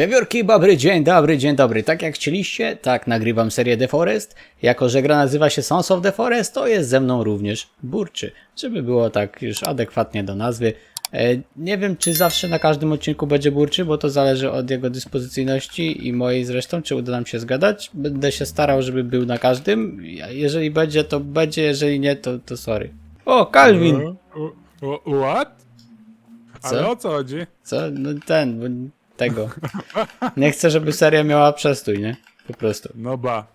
Wiewiórki, dobry dzień dobry, dzień dobry. Tak jak chcieliście, tak nagrywam serię The Forest. Jako, że gra nazywa się Sons of the Forest, to jest ze mną również Burczy. Żeby było tak już adekwatnie do nazwy. E, nie wiem, czy zawsze na każdym odcinku będzie Burczy, bo to zależy od jego dyspozycyjności i mojej zresztą, czy uda nam się zgadać. Będę się starał, żeby był na każdym. Jeżeli będzie, to będzie, jeżeli nie, to, to sorry. O, Calvin! U- u- What? Ale Co? o co chodzi? Co? No ten, bo tego. Nie chcę, żeby seria miała przestój, nie? Po prostu. No ba.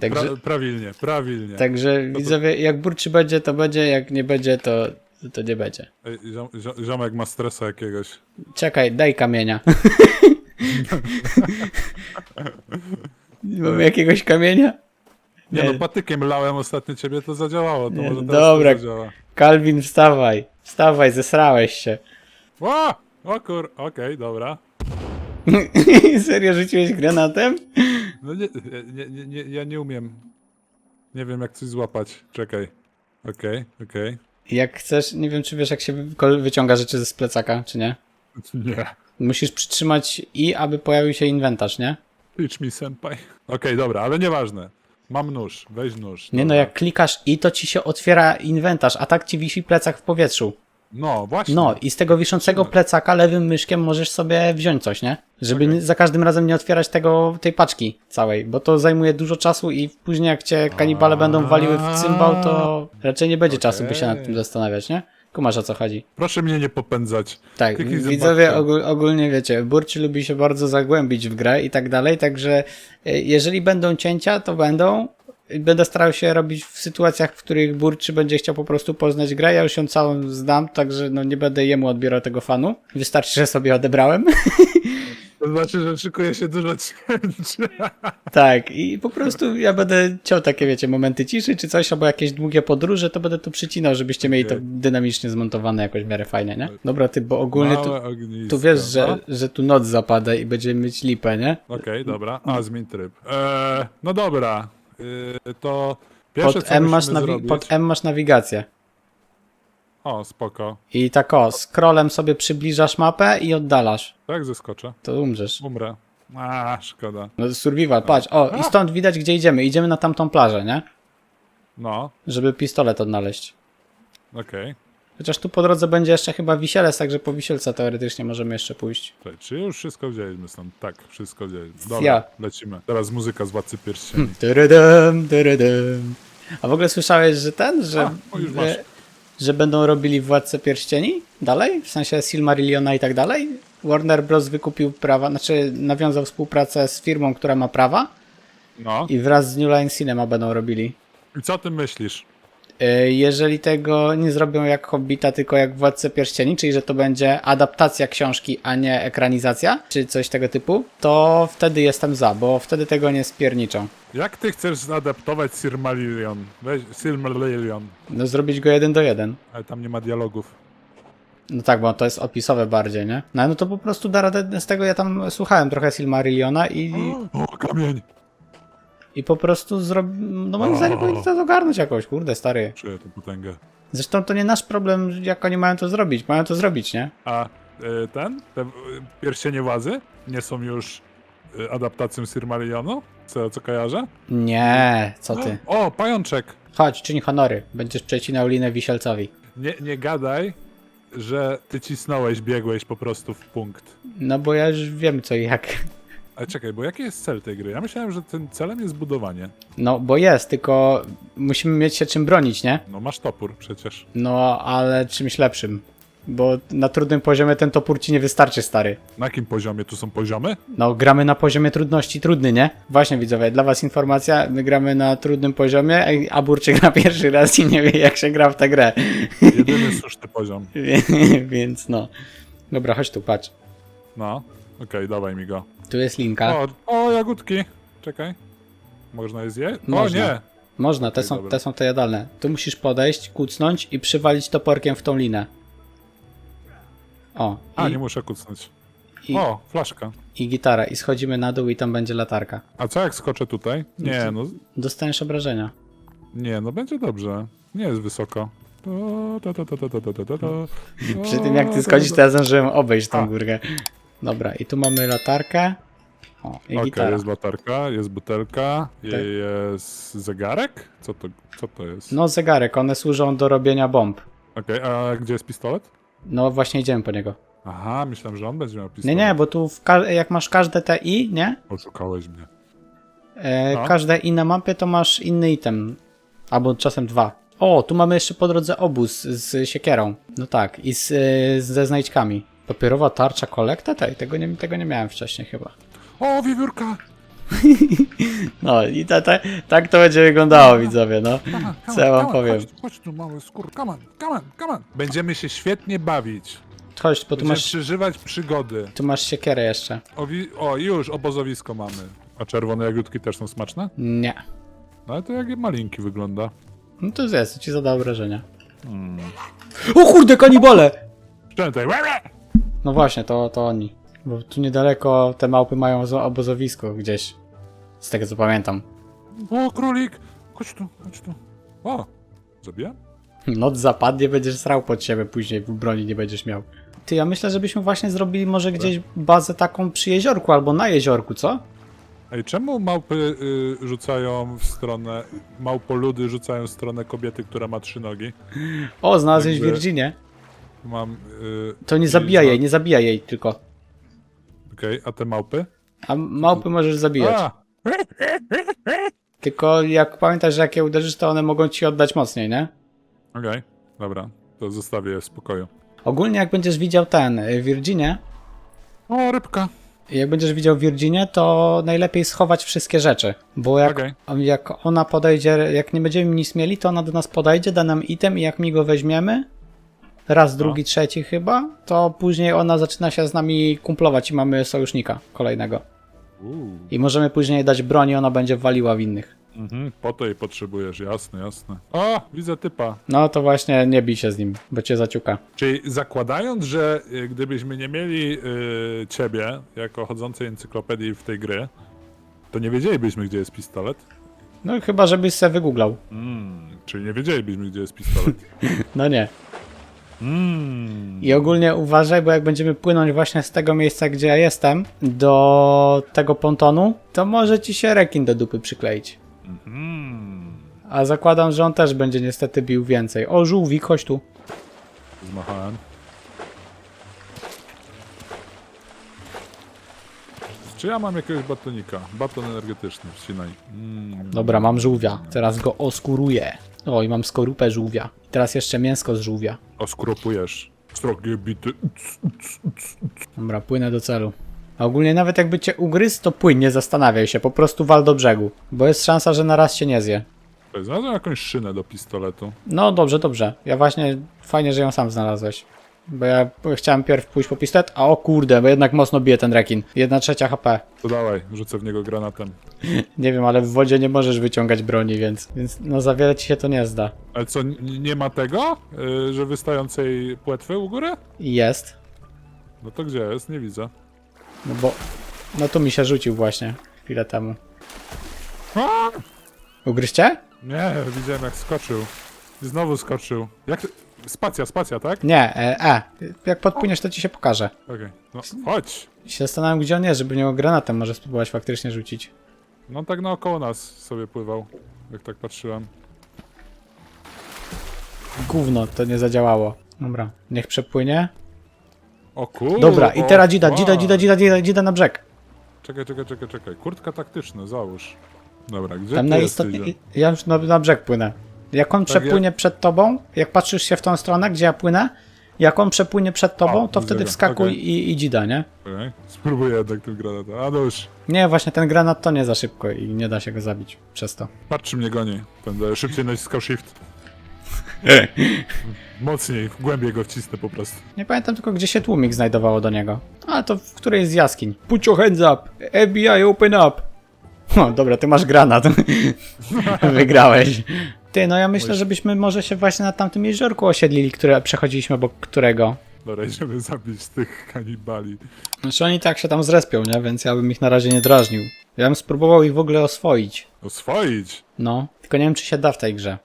Także, Pra, prawilnie, prawilnie. także widzowie, jak burczy będzie, to będzie, jak nie będzie, to, to nie będzie. Ej, ziom, ziom- Ziomek ma stresa jakiegoś. Czekaj, daj kamienia. Mamy jakiegoś kamienia? Nie, Nie. no patykiem lałem ostatnio ciebie, to zadziałało. To Nie, może no dobra. to zadziała. Kalwin, wstawaj. Wstawaj, zesrałeś się. Ła! O kur... Okej, dobra. Serio rzuciłeś granatem? No nie, nie, nie, nie, ja nie umiem. Nie wiem jak coś złapać. Czekaj. Okej, okej. Jak chcesz, nie wiem czy wiesz jak się wy- wyciąga rzeczy ze plecaka, czy nie? Nie. Musisz przytrzymać i, aby pojawił się inwentarz, nie? Teach me senpai. Okej, dobra, ale nieważne. Mam nóż, weź nóż. Nie no, dobra. jak klikasz i to ci się otwiera inwentarz, a tak ci wisi plecak w powietrzu. No, właśnie. No i z tego wiszącego plecaka lewym myszkiem możesz sobie wziąć coś, nie? Żeby nie- za każdym razem nie otwierać tego, tej paczki całej, bo to zajmuje dużo czasu i później jak cię kanibale będą waliły w cymbał, to raczej nie będzie czasu, by się nad tym zastanawiać, nie? Kumasz o co chodzi. Proszę mnie nie popędzać. Tak, Kliknij widzowie ogól, ogólnie wiecie, Burczy lubi się bardzo zagłębić w grę i tak dalej, także e, jeżeli będą cięcia, to będą. Będę starał się robić w sytuacjach, w których Burczy będzie chciał po prostu poznać grę. Ja już ją całą znam, także no nie będę jemu odbierał tego fanu. Wystarczy, że sobie odebrałem. To znaczy, że szykuje się dużo cięć. tak, i po prostu ja będę ciął takie, wiecie, momenty ciszy czy coś, albo jakieś długie podróże, to będę tu przycinał, żebyście mieli to dynamicznie zmontowane jakoś w miarę fajnie, nie? Dobra, ty, bo ogólnie tu, tu wiesz, że, No? że tu noc zapada i będziemy mieć lipę, nie? Okej, dobra. A, zmień tryb. Eee, no dobra. Eee, to pierwsze, Pod co M, masz musimy nawi- zrobić... pod M masz nawigację. O, spoko. I tak o, scrollem sobie przybliżasz mapę i oddalasz. Tak, zeskoczę. To umrzesz. Umrę. A, szkoda. No survival, patrz. O, i stąd widać gdzie idziemy. Idziemy na tamtą plażę, nie? No, Żeby pistolet odnaleźć. okej. Chociaż tu po drodze będzie jeszcze chyba wisielec, także po wisielce teoretycznie możemy jeszcze pójść. Czekaj, Czy już wszystko wzięliśmy stąd? Tak, wszystko wzięliśmy. Dobra, Ja. lecimy. Teraz muzyka z Władcy Pierścieni. Tyrydym, tyrydym. A w ogóle słyszałeś, że ten, że, A, o, już masz. że, że będą robili Władcę Pierścieni dalej? W sensie Silmarilliona i tak dalej? Warner Bros. wykupił prawa, znaczy nawiązał współpracę z firmą, która ma prawa No. i wraz z New Line Cinema będą robili. I co ty myślisz? Y, Jeżeli tego nie zrobią jak Hobbita, tylko jak Władcę Pierścieni, czyli że to będzie adaptacja książki, a nie ekranizacja, czy coś tego typu, to wtedy jestem za, bo wtedy tego nie spierniczą. Jak ty chcesz zaadaptować Silmarillion? Weź Silmarillion. No zrobić go jeden do jeden. Ale tam nie ma dialogów. No tak, bo to jest opisowe bardziej, nie? No, no to po prostu da radę, z tego ja tam słuchałem trochę Silmarilliona i, O, kamień! I po prostu zrob... No moim zdaniem powinni to ogarnąć jakoś, kurde stary. Czuję tę potęgę. Zresztą to nie nasz problem, jak oni mają to zrobić. Mają to zrobić, nie? A y, ten? Te y, pierścienie władzy nie są już y, adaptacją Silmarillionu? Co, co kojarzę? Nie, co ty? O, pajączek! Chodź, czyń honory. Będziesz przecinał linę wisielcowi. Nie, nie gadaj, że ty cisnąłeś, biegłeś po prostu w punkt. No bo ja już wiem co i jak. Ale czekaj, bo jaki jest cel tej gry? Ja myślałem, że tym celem jest budowanie. No bo jest, tylko musimy mieć się czym bronić, nie? No masz topór przecież. No ale czymś lepszym. Bo na trudnym poziomie ten topór ci nie wystarczy, stary. Na jakim poziomie? Tu są poziomy? No, gramy na poziomie trudności trudny, nie? Właśnie widzowie, dla was informacja, my gramy na trudnym poziomie, a Burczy gra pierwszy raz i nie wie jak się gra w tę grę. Jedyny słuszny poziom. Więc no. Dobra, chodź tu, patrz. No, okej, dawaj mi go. Tu jest linka. O, o, jagódki! Czekaj. Można je zjeść? O Można. nie! Można, te Okej, są, dobra. te są te jadalne. Tu musisz podejść, kucnąć i przywalić toporkiem w tą linę. O, A, i, nie muszę kucnąć. i, O, flaszka. i gitara. I schodzimy na dół i tam będzie latarka. A co jak skoczę tutaj? Nie, no, Dostaniesz obrażenia. nie, no będzie dobrze. Nie jest wysoko. To, to, to, to, to, to, to, to, to. Przy tym jak ty schodzisz, to ja zdążyłem obejść tą A. górkę. Dobra, i tu mamy latarkę. O, i Okej, gitara. jest latarka, jest butelka, Tak. jest zegarek? Co to, co to jest? No zegarek, one służą do robienia bomb. Okej, a gdzie jest pistolet? No właśnie idziemy po niego. Aha, myślałem, że on będzie miał Nie, pistolet. nie, bo tu w ka- jak masz każde te i, nie? Oszukałeś mnie. E, No. Każde i na mapie to masz inny item. Albo czasem dwa. O, tu mamy jeszcze po drodze obóz z siekierą. No tak, i z, e, ze znajdźkami. Papierowa tarcza kolekta? Tej, tego nie, tego nie miałem wcześniej chyba. O, wiewiórka! No i ta, ta, tak to będzie wyglądało, widzowie, no. Co ja wam powiem? Chodź, chodź tu, mały skór, come on, come on, come on. Będziemy się świetnie bawić. Chodź, bo tu Będziemy masz, przeżywać przygody. tu masz siekierę jeszcze. O, wi- o, już, obozowisko mamy. A czerwone jagódki też są smaczne? Nie. No ale to jak malinki wygląda. No to jest, ci zada obrażenia. O kurde, kanibale! Szczętaj. No właśnie, to, to oni. Bo tu niedaleko te małpy mają zo- obozowisko gdzieś. Z tego co pamiętam. O, królik! Chodź tu, chodź tu. O, zabija? Noc zapadnie, będziesz srał pod siebie, później w broni nie będziesz miał. Ty, ja myślę, żebyśmy właśnie zrobili może gdzieś bazę taką przy jeziorku albo na jeziorku, co? Ej, czemu małpy y, rzucają w stronę, małpoludy rzucają w stronę kobiety, która ma trzy nogi? O, znalazłeś Jakby- Virginię. Mam... Y, To nie i zabijaj za- jej, nie zabijaj jej tylko. Okej, a te małpy? A małpy możesz zabijać. A! Tylko jak pamiętasz, że jak je uderzysz, to one mogą ci oddać mocniej, nie? Okej, dobra, to zostawię je w spokoju. Ogólnie jak będziesz widział ten, y, Virginię, O, rybka! jak będziesz widział Virginię, to najlepiej schować wszystkie rzeczy. Bo jak, Okej. jak ona podejdzie, jak nie będziemy nic mieli, to ona do nas podejdzie, da nam item i jak mi go weźmiemy, raz, drugi, trzeci chyba, to później ona zaczyna się z nami kumplować i mamy sojusznika kolejnego. Uuu. I możemy później dać broń i ona będzie waliła w innych. Mhm, po to jej potrzebujesz, jasne, jasne. O, widzę typa. No to właśnie nie bij się z nim, bo cię zaciuka. Czyli zakładając, że y, gdybyśmy nie mieli y, ciebie jako chodzącej encyklopedii w tej gry, to nie wiedzielibyśmy, gdzie jest pistolet. No chyba, żebyś se wygooglał. Mm, czyli nie wiedzielibyśmy, gdzie jest pistolet. No nie. Mm. I ogólnie uważaj, bo jak będziemy płynąć właśnie z tego miejsca, gdzie ja jestem, do tego pontonu, to może ci się rekin do dupy przykleić. Mhm. A zakładam, że on też będzie niestety bił więcej. O, żółwik, chodź tu. Zmachałem. Czy ja mam jakiegoś batonika? Baton energetyczny, wcinaj. Mm. Dobra, mam żółwia. Teraz go oskuruję. O, i mam skorupę żółwia. I teraz jeszcze mięsko z żółwia. Oskropujesz. Srogie bity. Dobra, płynę do celu. A ogólnie nawet jakby cię ugryzł, to płyń, nie zastanawiaj się, po prostu wal do brzegu. Bo jest szansa, że na raz się nie zje. Znalazłem jakąś szynę do pistoletu. No dobrze, dobrze. Ja właśnie, fajnie, że ją sam znalazłeś. Bo ja chciałem pierw pójść po pistolet, a o kurde, bo jednak mocno bije ten rekin. Jedna trzecia HP. To dawaj, rzucę w niego granatem. Nie wiem, ale w wodzie nie możesz wyciągać broni, więc, więc no za wiele ci się to nie zda. Ale co, n- nie ma tego? Yy, że wystającej płetwy u góry? Jest. No to gdzie jest? Nie widzę. No bo, no tu mi się rzucił właśnie chwilę temu. A! Ugryźcie? Nie, widziałem jak skoczył. I znowu skoczył. Jak... Spacja, spacja, tak? Nie, e, e. Jak podpłyniesz, to ci się pokaże. Okej, no chodź. Się zastanawiam, gdzie on jest, żeby niego granatem może spróbować faktycznie rzucić. No tak naokoło nas sobie pływał, jak tak patrzyłem. Gówno, to nie zadziałało. Dobra, niech przepłynie. O kur... Dobra, i teraz dzida, dzida, dzida, dzida, dzida, dzida na brzeg. Czekaj, czekaj, czekaj, czekaj. Kurtka taktyczna, załóż. Dobra, gdzie Tam ty jesteś? Ja już na, na brzeg płynę. Jak on Tak, przepłynie przed tobą, jak patrzysz się w tą stronę, gdzie ja płynę, jak on przepłynie przed tobą, to widzę wtedy go. wskakuj Okej. i, i dzida, nie? Okej, Spróbuję jednak tym granatem. A no już. Nie, właśnie ten granat to nie za szybko i nie da się go zabić przez to. Patrz, czy mnie goni. Będę szybciej naciskał shift. Mocniej, głębiej go wcisnę po prostu. Nie pamiętam tylko, gdzie się tłumik znajdowało do niego. A to w której z jaskiń. Put your hands up! FBI, open up! O, dobra, ty masz granat. Wygrałeś. Ty, no ja myślę, żebyśmy może się właśnie na tamtym jeziorku osiedlili, które przechodziliśmy obok którego. Dobra, idziemy zabić tych kanibali. Znaczy oni tak się tam zrespią, nie? Więc ja bym ich na razie nie drażnił. Ja bym spróbował ich w ogóle oswoić. Oswoić! No, tylko nie wiem, czy się da w tej grze.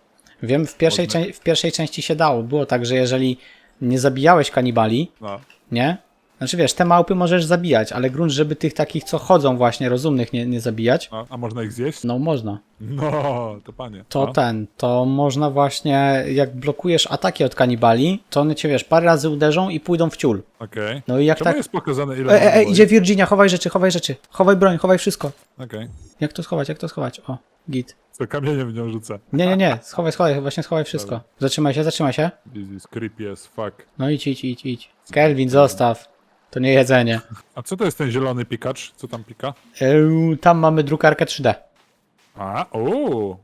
Wiem, w pierwszej, w pierwszej części się dało. Było tak, że jeżeli nie zabijałeś kanibali, No. nie? Znaczy wiesz, te małpy możesz zabijać, ale grunt, żeby tych takich, co chodzą właśnie, rozumnych nie, nie zabijać, A, a można ich zjeść? no można. No, to panie. To no. ten, to można właśnie, jak blokujesz ataki od kanibali, to one cię, wiesz, parę razy uderzą i pójdą w ciul. Okej. No i jak Czemu tak... jest pokazane ile E, e, e, idzie Virginia, chowaj rzeczy, chowaj rzeczy. Chowaj broń, chowaj wszystko. Okej. Jak to schować, jak to schować? O, git. To kamieniem w nią rzucę. Nie, nie, nie, schowaj, schowaj, właśnie schowaj wszystko. Zatrzymaj się, zatrzymaj się. This is creepy as fuck. No idź, idź, idź, idź. Kelvin, zostaw. To nie jedzenie. A co to jest ten zielony pikacz? Co tam pika? Eee, tam mamy drukarkę 3D. A, o,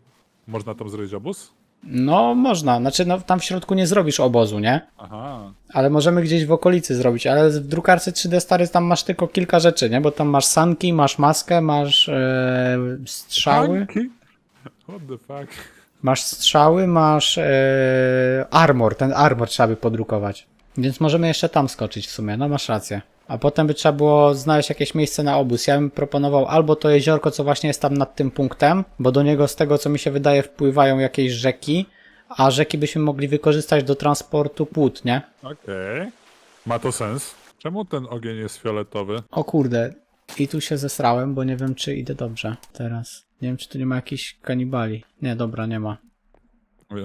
Można tam zrobić obóz? No, można. Znaczy, no, tam w środku nie zrobisz obozu, nie? Aha. Ale możemy gdzieś w okolicy zrobić, ale w drukarce 3D stary tam masz tylko kilka rzeczy, nie? Bo tam masz sanki, masz maskę, masz e, strzały, Tanki? What the fuck? masz strzały, masz e, armor, ten armor trzeba by podrukować. Więc możemy jeszcze tam skoczyć w sumie, no masz rację. A potem by trzeba było znaleźć jakieś miejsce na obóz. Ja bym proponował albo to jeziorko, co właśnie jest tam nad tym punktem, bo do niego z tego, co mi się wydaje, wpływają jakieś rzeki, a rzeki byśmy mogli wykorzystać do transportu płót, nie? Okej. Ma to sens. Czemu ten ogień jest fioletowy? O kurde, i tu się zesrałem, bo nie wiem, czy idę dobrze teraz. Nie wiem, czy tu nie ma jakichś kanibali. Nie, dobra, nie ma. E,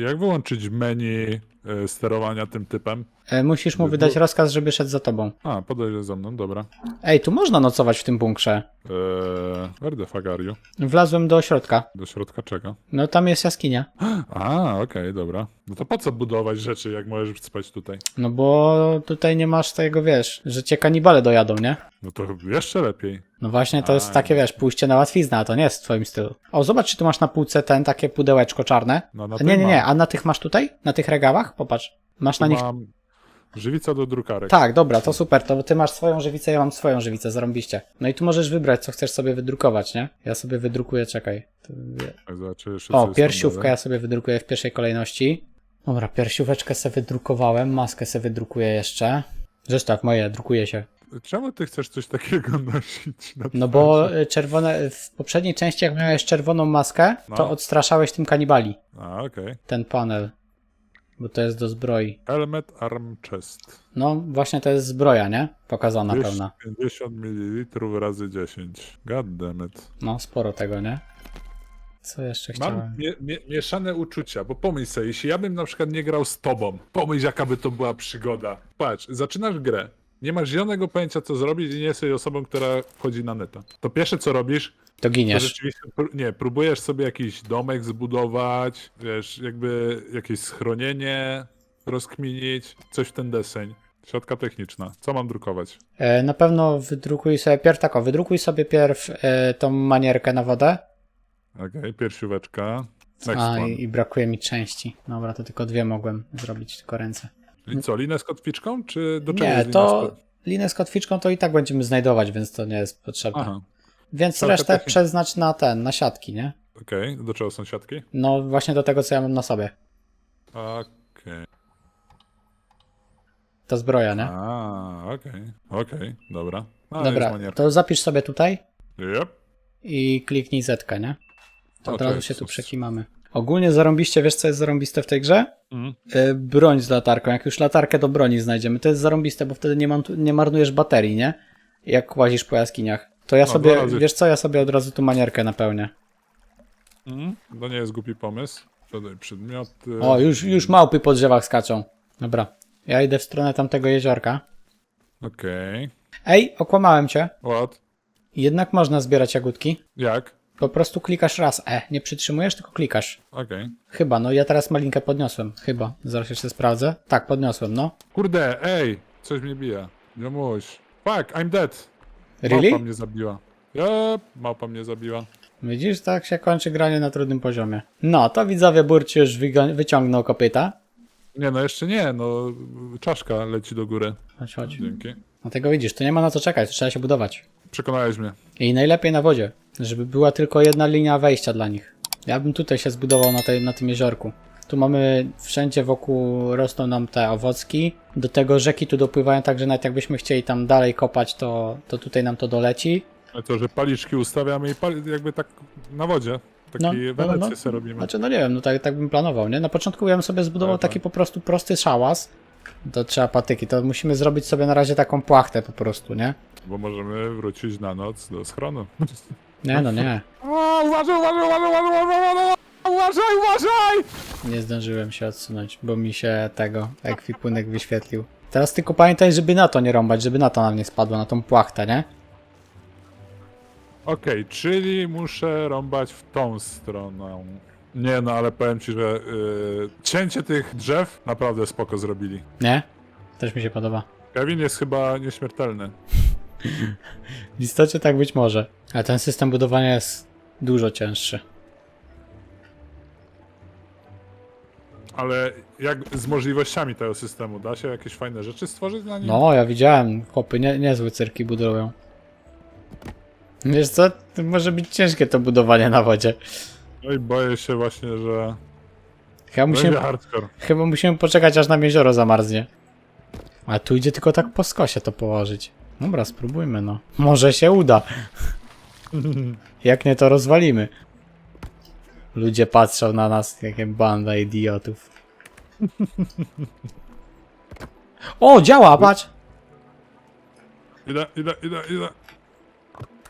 Jak wyłączyć menu e, sterowania tym typem? E, musisz mu wydać rozkaz, żeby szedł za tobą. A, podejdzie za mną, dobra. Ej, tu można nocować w tym bunkrze. Eee, where the fuck are you? Wlazłem do środka. Do środka czego? No tam jest jaskinia. A, okej, dobra. No to po co budować rzeczy, jak możesz spać tutaj? No bo tutaj nie masz tego, wiesz, że cię kanibale dojadą, nie? No to jeszcze lepiej. No właśnie, to jest takie, wiesz, pójście na łatwiznę, a to nie jest w twoim stylu. O, zobacz, czy tu masz na półce ten, takie pudełeczko czarne. No, na tym nie, nie, nie, mam. a na tych masz tutaj? Na tych regałach? Popatrz. Masz na nich mam żywica do drukarek. Tak, dobra, to super. To ty masz swoją żywicę, ja mam swoją żywicę, zarąbiście. No i tu możesz wybrać, co chcesz sobie wydrukować, nie? Ja sobie wydrukuję, czekaj. Co O, piersiówkę ja sobie wydrukuję w pierwszej kolejności. Dobra, piersióweczkę sobie wydrukowałem, maskę sobie wydrukuję jeszcze. Zresztą tak, moje, drukuje się. Czemu ty chcesz coś takiego nosić? Na No bo y, czerwone, w poprzedniej części jak miałeś czerwoną maskę, to No. odstraszałeś tym kanibali. A, okej. Ten panel. Bo to jest do zbroi. Helmet Arm Chest. No, właśnie to jest zbroja, nie? Pokazana pełna. 250 ml razy 10. God damn it. No, sporo tego, nie? Co jeszcze chciałem? Mam mie mie mieszane uczucia, bo pomyśl sobie, jeśli ja bym na przykład nie grał z tobą, pomyśl jaka by to była przygoda. Patrz, zaczynasz grę, nie masz zielonego pojęcia co zrobić i nie jesteś osobą, która wchodzi na neta. To pierwsze co robisz, To to giniesz. rzeczywiście, pró- nie, próbujesz sobie jakiś domek zbudować, wiesz, jakby jakieś schronienie rozkminić, coś w ten deseń. Siatka techniczna. Co mam drukować? E, Na pewno wydrukuj sobie pierw tak, o, wydrukuj sobie pierw e, tą manierkę na wodę. Okej, piersióweczka. Next A, one. i, i brakuje mi części. Dobra, to tylko dwie mogłem zrobić, tylko ręce. I co, linę z kotwiczką, czy do czego Nie, to linę z kotwiczką to i tak będziemy znajdować, więc to nie jest potrzebne. Aha, Więc Całkiem resztę taki- przeznacz na ten, na siatki, nie? okej. Do czego są siatki? No właśnie do tego, co ja mam na sobie. Okej. To zbroja, nie? A, okej. Okej, dobra. A, Dobra, to zapisz sobie tutaj Yep. i kliknij zetkę, nie? To od razu się tu przekimamy. Ogólnie zarąbiście, wiesz co jest zarąbiste w tej grze? Mhm. E, broń z latarką. Jak już latarkę do broni znajdziemy, to jest zarąbiste, bo wtedy nie, nie marnujesz baterii, nie? Jak łazisz po jaskiniach. To ja No, sobie, wiesz co, ja sobie od razu tu manierkę napełnię. Mhm. To nie jest głupi pomysł. Dodaj przedmioty. O, już, już małpy po drzewach skaczą. Dobra, ja idę w stronę tamtego jeziorka. Okej. Ej, okłamałem cię. What? Jednak można zbierać jagódki. Jak? Po prostu klikasz raz E. Nie przytrzymujesz, tylko klikasz. Okej. Chyba, no ja teraz malinkę podniosłem. Chyba. Zaraz jeszcze sprawdzę. Tak, podniosłem, no. Kurde, ej! Coś mnie bije. Jomuś. Fuck, I'm dead. Really? Małpa mnie zabiła. Yep, małpa mnie zabiła. Widzisz, tak się kończy granie na trudnym poziomie. No, to widzowie Burci już wyciągnął kopyta. Nie, no jeszcze nie, no czaszka leci do góry. Chodź, chodź. Dzięki. Dlatego widzisz, tu nie ma na co czekać, trzeba się budować. Przekonałeś mnie. I najlepiej na wodzie, żeby była tylko jedna linia wejścia dla nich. Ja bym tutaj się zbudował na, tej, na tym jeziorku. Tu mamy wszędzie wokół rosną nam te owocki. Do tego rzeki tu dopływają, także nawet jakbyśmy chcieli tam dalej kopać, to, to tutaj nam to doleci. Ale to, że paliczki ustawiamy i pali, jakby tak na wodzie. Taki No, no, no, sobie robimy. Znaczy, no nie wiem, no tak, tak bym planował, nie? Na początku ja bym sobie zbudował Tak, tak. taki po prostu prosty szałas, To trzeba patyki. To musimy zrobić sobie na razie taką płachtę po prostu, nie? Bo możemy wrócić na noc do schronu. Nie, no nie. O, uważaj, uważaj, uważaj, uważaj, uważaj, uważaj, uważaj! Nie zdążyłem się odsunąć, bo mi się tego ekwipunek wyświetlił. Teraz tylko pamiętaj, żeby na to nie rąbać, żeby na to nam nie spadło, na tą płachtę, nie? Okej, czyli muszę rąbać w tą stronę. Nie no, ale powiem ci, że yy, cięcie tych drzew naprawdę spoko zrobili. Nie? Też mi się podoba. Kevin jest chyba nieśmiertelny. W istocie tak być może. Ale ten system budowania jest dużo cięższy. Ale jak z możliwościami tego systemu? Da się jakieś fajne rzeczy stworzyć na nim? No, ja widziałem, chłopy nie, niezłe cyrki budują. Wiesz co, to może być ciężkie to budowanie na wodzie. No i boję się właśnie, że Chyba będzie musimy, hardcore. chyba musimy poczekać aż nam jezioro zamarznie. A tu idzie tylko tak po skosie to położyć. Dobra, spróbujmy no. Może się uda. Jak nie to rozwalimy. Ludzie patrzą na nas, jakie banda idiotów. O, działa, patrz! Idę, idę, idę, idę.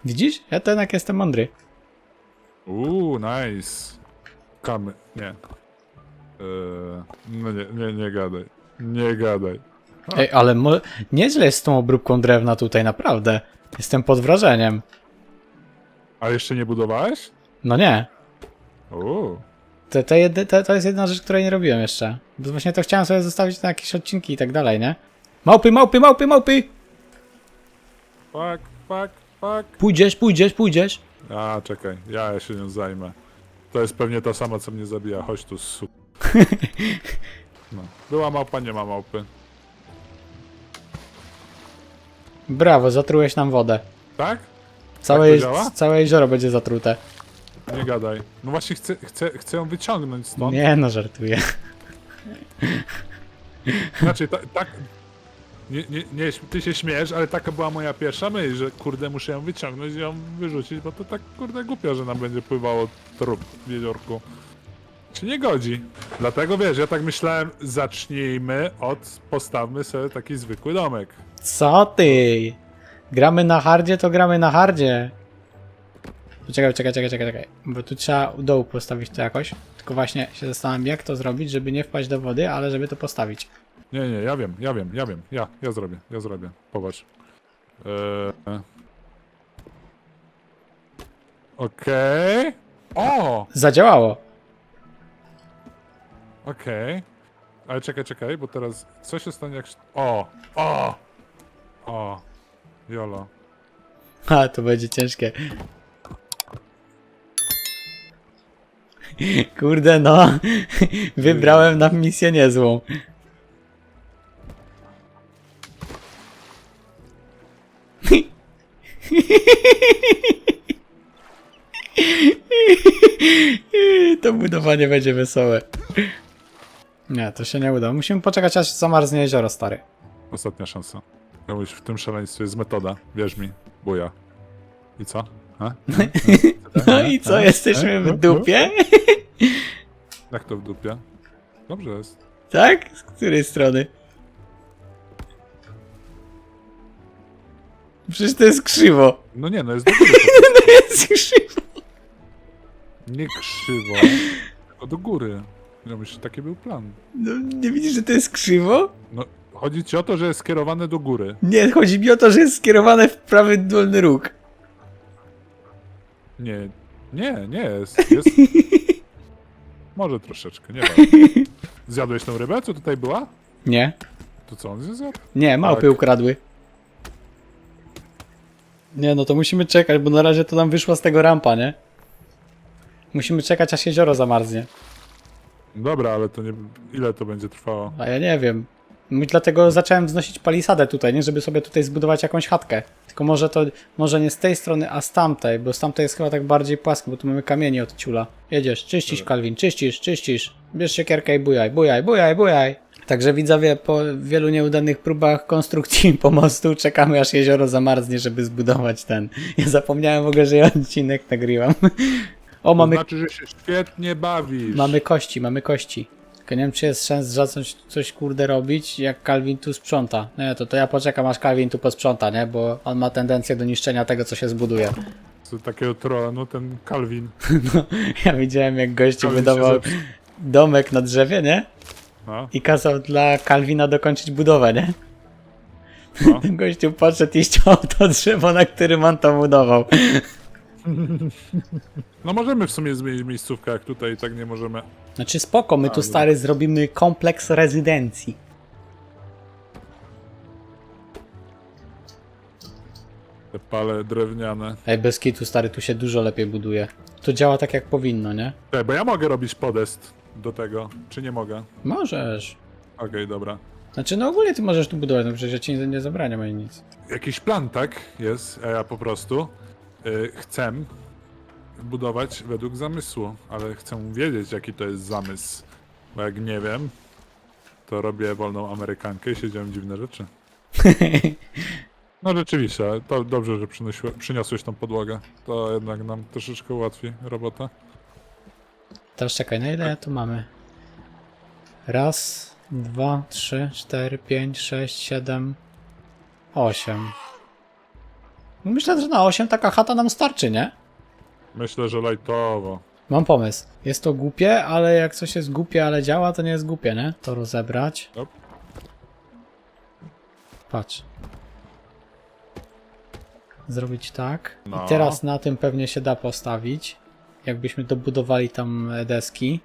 Widzisz? Ja to jednak jestem mądry. Uuu, nice. Kamy, nie. Eee, no nie, nie, nie gadaj. Nie gadaj. Ej, ale mo- nieźle jest z tą obróbką drewna tutaj, naprawdę. Jestem pod wrażeniem. A jeszcze nie budowałeś? No nie. Uuu. To, to, jedy, to, to jest jedna rzecz, której nie robiłem jeszcze. Bo właśnie to chciałem sobie zostawić na jakieś odcinki i tak dalej, nie? Małpy, małpy, małpy, małpy! Fuck, fuck, fuck. Pójdziesz, pójdziesz, pójdziesz. A, czekaj, ja się nią zajmę. To jest pewnie ta sama, co mnie zabija. Chodź tu, su... No. Była małpa, nie ma małpy. Brawo, zatrułeś nam wodę. Tak? Całe, to działa? całe jezioro będzie zatrute. Nie gadaj. No właśnie chcę, chcę, chcę ją wyciągnąć stąd. Nie no, żartuję. Znaczy, ta, tak... Nie, nie, nie, ty się śmiesz, ale taka była moja pierwsza myśl, że kurde muszę ją wyciągnąć i ją wyrzucić, bo to tak kurde głupio, że nam będzie pływało trup w jeziorku. Się nie godzi. Dlatego wiesz, ja tak myślałem, zacznijmy od, postawmy sobie taki zwykły domek. Co ty? Gramy na hardzie, to gramy na hardzie. Poczekaj, czekaj, czekaj, czekaj, czekaj. Bo tu trzeba u dołu postawić to jakoś. Tylko właśnie się zastanawiam, jak to zrobić, żeby nie wpaść do wody, ale żeby to postawić. Nie, nie, ja wiem, ja wiem, ja wiem. Ja, ja zrobię, ja zrobię. Popatrz. Eee... Okej. O! Zadziałało. Okej. Ale czekaj, czekaj, bo teraz co się stanie jak... O! O! O! Jolo. A, to będzie ciężkie. Kurde, no. Wybrałem nam misję niezłą. To budowanie będzie wesołe. Nie, to się nie uda. Musimy poczekać aż zamarznie jezioro, stary. Ostatnia szansa. Komuś w tym szaleństwie jest metoda, wierz mi. Buja. I co? A? No i co, jesteśmy w dupie? Jak to w dupie? Dobrze jest. Tak? Z której strony? Przecież to jest krzywo. No nie, no jest do góry. To jest krzywo. Nie krzywo, tylko do góry. Ja myślę, że taki był plan. No, nie widzisz, że to jest krzywo? No, chodzi ci o to, że jest skierowane do góry. Nie, chodzi mi o to, że jest skierowane w prawy dolny róg. Nie, nie, nie jest. jest... Może troszeczkę, nie wiem. Zjadłeś tą rybę, co tutaj była? Nie? To co, on zjadł? Nie, małpy Tak. ukradły. Nie, no to musimy czekać, bo na razie to nam wyszła z tego rampa, nie? Musimy czekać, aż jezioro zamarznie. Dobra, ale to nie... Ile to będzie trwało? A ja nie wiem. Dlatego zacząłem wznosić palisadę tutaj, nie? Żeby sobie tutaj zbudować jakąś chatkę. Tylko może to, może nie z tej strony, a z tamtej, bo z tamtej jest chyba tak bardziej płasko, bo tu mamy kamienie od ciula. Jedziesz, czyścisz. Kalwin, czyścisz, czyścisz. Bierz siekierkę i bujaj, bujaj, bujaj, bujaj. Także widzowie, po wielu nieudanych próbach konstrukcji pomostu czekamy aż jezioro zamarznie, żeby zbudować ten. Ja zapomniałem w ogóle, że ja odcinek nagrywam. O, mamy, znaczy, że się świetnie bawisz. mamy kości, mamy kości. Nie wiem, czy jest sens zacząć coś kurde robić, jak Calvin tu sprząta. Nie, to, to ja poczekam, aż Calvin tu posprząta, nie? Bo on ma tendencję do niszczenia tego, co się zbuduje. Co takiego trolla, no ten Calvin. Ja widziałem, jak gościu Calvin zepsuł. domek na drzewie, nie? No, I kazał dla Calvina dokończyć budowę, nie? no. Ten gościu podszedł i ściął to drzewo, na którym on to budował. no możemy w sumie zmienić miejscówkę, jak tutaj tak nie możemy. Znaczy spoko, my tu stary zrobimy kompleks rezydencji. Te pale drewniane. Ej, bez kitu stary, tu się dużo lepiej buduje. To działa tak jak powinno, nie? Ej, bo ja mogę robić podest do tego, czy nie mogę? Możesz. Okej, dobra. Znaczy, no ogólnie ty możesz tu budować, no przecież ja ci nie, nie zabraniam ani nic. Jakiś plan, tak? Jest, a ja po prostu y, chcę budować według zamysłu, ale chcę wiedzieć, jaki to jest zamysł. Bo jak nie wiem, to robię wolną Amerykankę i się dzieją dziwne rzeczy. No rzeczywiście, ale to dobrze, że przynosiłe- przyniosłeś tą podłogę. To jednak nam troszeczkę ułatwi robotę. Teraz czekaj, na ile tu mamy? Raz, dwa, trzy, cztery, pięć, sześć, siedem, osiem. Myślę, że na osiem taka chata nam starczy, nie? Myślę, że lajtowo. Mam pomysł. Jest to głupie, ale jak coś jest głupie, ale działa, to nie jest głupie, nie? To rozebrać. Op. Patrz. Zrobić tak. No. I teraz na tym pewnie się da postawić. Jakbyśmy dobudowali tam e, deski.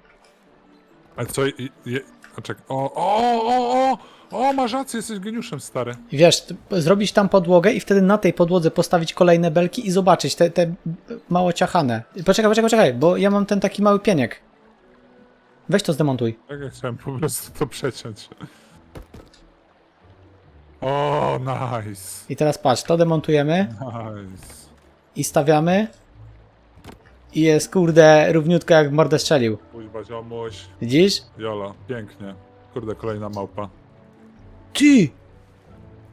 A co? i- Je, a czek, o, o, o, o! O, masz rację, jesteś geniuszem, stary. Wiesz, zrobić tam podłogę i wtedy na tej podłodze postawić kolejne belki i zobaczyć te, te mało ciachane. Poczekaj, poczekaj, poczekaj, bo ja mam ten taki mały pieniek. Weź to zdemontuj. Tak jak chciałem po prostu to przeciąć. O, nice. I teraz patrz, to demontujemy Nice. i stawiamy. I jest kurde równiutko jak w mordę strzelił. Kuźba, ziomuś. Widzisz? Jola, pięknie. Kurde, kolejna małpa. Ty!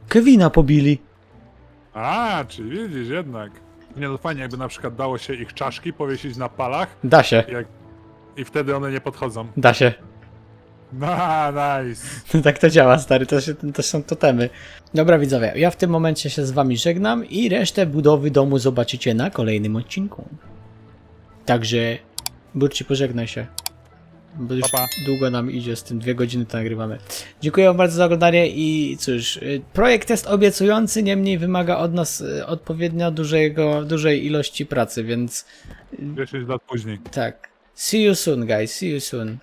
Kevina pobili. A, czyli widzisz jednak. Nie no fajnie, jakby na przykład dało się ich czaszki powiesić na palach Da się, jak... i wtedy one nie podchodzą. da się. No, nice. tak to działa, stary, to, się, to są totemy. Dobra widzowie, ja w tym momencie się z wami żegnam i resztę budowy domu zobaczycie na kolejnym odcinku. Także, Burci, pożegnaj się. Bo już Pa, pa. długo nam idzie z tym, dwie godziny to nagrywamy. Dziękuję wam bardzo za oglądanie i cóż, y, projekt jest obiecujący, niemniej wymaga od nas y, odpowiednio dużego, dużej ilości pracy, więc 10 lat później. tak. See you soon, guys, see you soon.